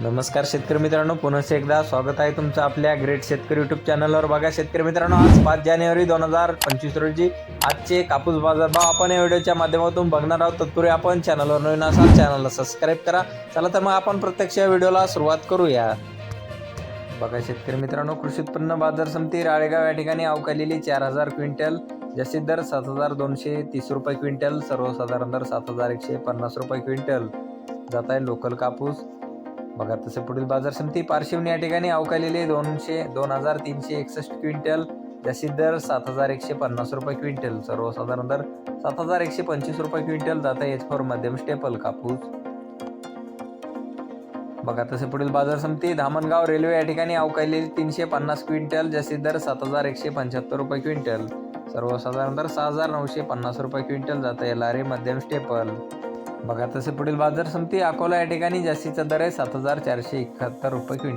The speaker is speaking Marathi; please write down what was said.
नमस्कार शेतकरी मित्रांनो पुन्हा एकदा स्वागत आहे तुमचं आपल्या ग्रेट शेतकरी युट्यूब चॅनलवर बघा शेतकरी मित्रांनो आज पाच जानेवारी दोन हजार पंचवीस रोजी आजचे कापूस बाजार भाव आपण या व्हिडिओच्या माध्यमातून बघणार आहोत. तत्पूर्वी आपण चॅनलवर नवीन असाल चॅनलला सबस्क्राईब करा. चला तर मग आपण प्रत्यक्ष या व्हिडिओला सुरुवात करूया. बघा शेतकरी मित्रांनो कृषी उत्पन्न बाजार समिती राळेगाव या ठिकाणी अवकालेली चार हजार क्विंटल जास्तीत दर सात हजार दोनशे तीस रुपये क्विंटल सर्वसाधारण दर सात हजार एकशे पन्नास रुपये क्विंटल. जात आहे लोकल कापूस. बघा तसे पुढील बाजार समिती पारशिवनी या ठिकाणी अवकालेले दोनशे दोन हजार तीनशे एकसष्ट क्विंटल. जास्तीत दर सात हजार एकशे पन्नास रुपये क्विंटल. सर्वसाधारण दर सात हजार एकशे पंचवीस रुपये क्विंटल. जाता एच फॉर मध्यम स्टेपल कापूस. बघा तसे पुढील बाजार समिती धामणगाव रेल्वे या ठिकाणी अवकालेली तीनशे पन्नास क्विंटल. जास्तीत दर सात हजार एकशे पंच्याहत्तर रुपये क्विंटल. सर्वसाधारण दर सहा हजार नऊशे पन्नास रुपये क्विंटल. जात आहे लारे मध्यम स्टेपल. बघा तसे पुढील बाजार समिती अकोला या ठिकाणी जास्तीचा दर आहे सात हजार चारशे एकाहत्तर रुपये क्विंटल.